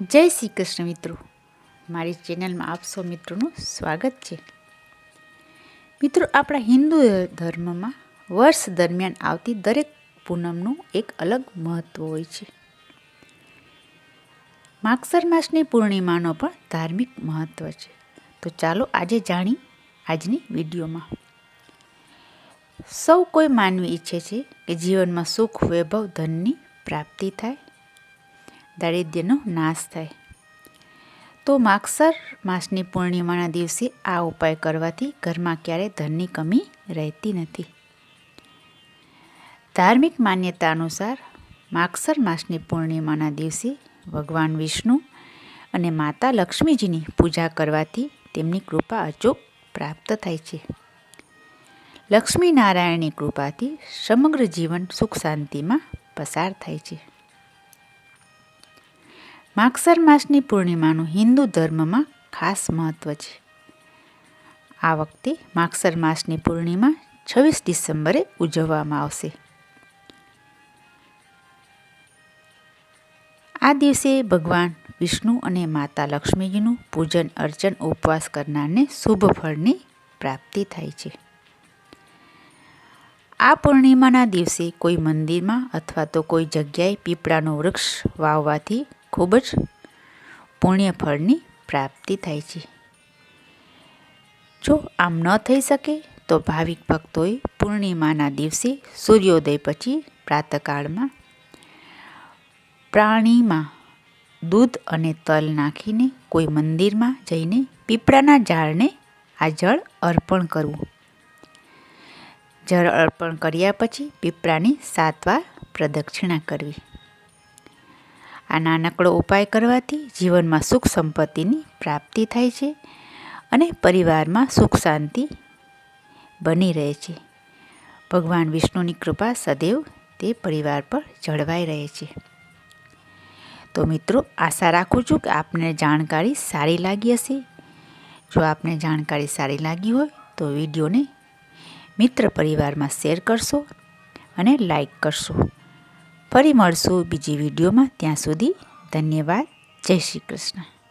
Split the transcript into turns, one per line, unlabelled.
જય શ્રી કૃષ્ણ મિત્રો. મારી ચેનલમાં આપ સૌ મિત્રોનું સ્વાગત છે. મિત્રો, આપણા હિન્દુ ધર્મમાં વર્ષ દરમિયાન આવતી દરેક પૂનમનું એક અલગ મહત્ત્વ હોય છે. માગસર માસની પૂર્ણિમાનો પણ ધાર્મિક મહત્ત્વ છે. તો ચાલો આજે જાણી આજની વિડીયોમાં. સૌ કોઈ માનવી ઈચ્છે છે કે જીવનમાં સુખ, વૈભવ, ધનની પ્રાપ્તિ થાય. દારિદ્ર્યનો નાશ થાય. તો માગસર માસની પૂર્ણિમાના દિવસે આ ઉપાય કરવાથી ઘરમાં ક્યારેય ધનની કમી રહેતી નથી. ધાર્મિક માન્યતા અનુસાર માગસર માસની પૂર્ણિમાના દિવસે ભગવાન વિષ્ણુ અને માતા લક્ષ્મીજીની પૂજા કરવાથી તેમની કૃપા અચૂક પ્રાપ્ત થાય છે. લક્ષ્મી નારાયણની કૃપાથી સમગ્ર જીવન સુખ શાંતિમાં પસાર થાય છે. માગસર માસની પૂર્ણિમાનું હિન્દુ ધર્મમાં ખાસ મહત્ત્વ છે. આ વખતે માગસર માસની પૂર્ણિમા છવ્વીસ ડિસેમ્બરે ઉજવવામાં આવશે. આ દિવસે ભગવાન વિષ્ણુ અને માતા લક્ષ્મીજીનું પૂજન, અર્ચન, ઉપવાસ કરનારને શુભ ફળની પ્રાપ્તિ થાય છે. આ પૂર્ણિમાના દિવસે કોઈ મંદિરમાં અથવા તો કોઈ જગ્યાએ પીપળાનું વૃક્ષ વાવવાથી ખૂબ જ પુણ્ય ફળની પ્રાપ્તિ થાય છે. જો આમ ન થઈ શકે, તો ભાવિક ભક્તોએ પૂર્ણિમાના દિવસે સૂર્યોદય પછી પ્રાતકાળમાં પ્રાણીમાં દૂધ અને તલ નાખીને કોઈ મંદિરમાં જઈને પીપળાના ઝાડને આ જળ અર્પણ કરવું. જળ અર્પણ કર્યા પછી પીપળાની સાત વાર પ્રદક્ષિણા કરવી. આ નાનકડો ઉપાય કરવાથી જીવનમાં સુખ સંપત્તિની પ્રાપ્તિ થાય છે અને પરિવારમાં સુખ શાંતિ બની રહે છે. ભગવાન વિષ્ણુની કૃપા સદૈવ તે પરિવાર પર જળવાઈ રહે છે. તો મિત્રો, આશા રાખું છું કે આપને જાણકારી સારી લાગી હશે. જો આપને જાણકારી સારી લાગી હોય તો વિડીયોને મિત્ર પરિવારમાં શેર કરશો અને લાઈક કરશો. ફરી મળશું બીજી વિડીયોમાં. ત્યાં સુધી ધન્યવાદ. જય શ્રી કૃષ્ણ.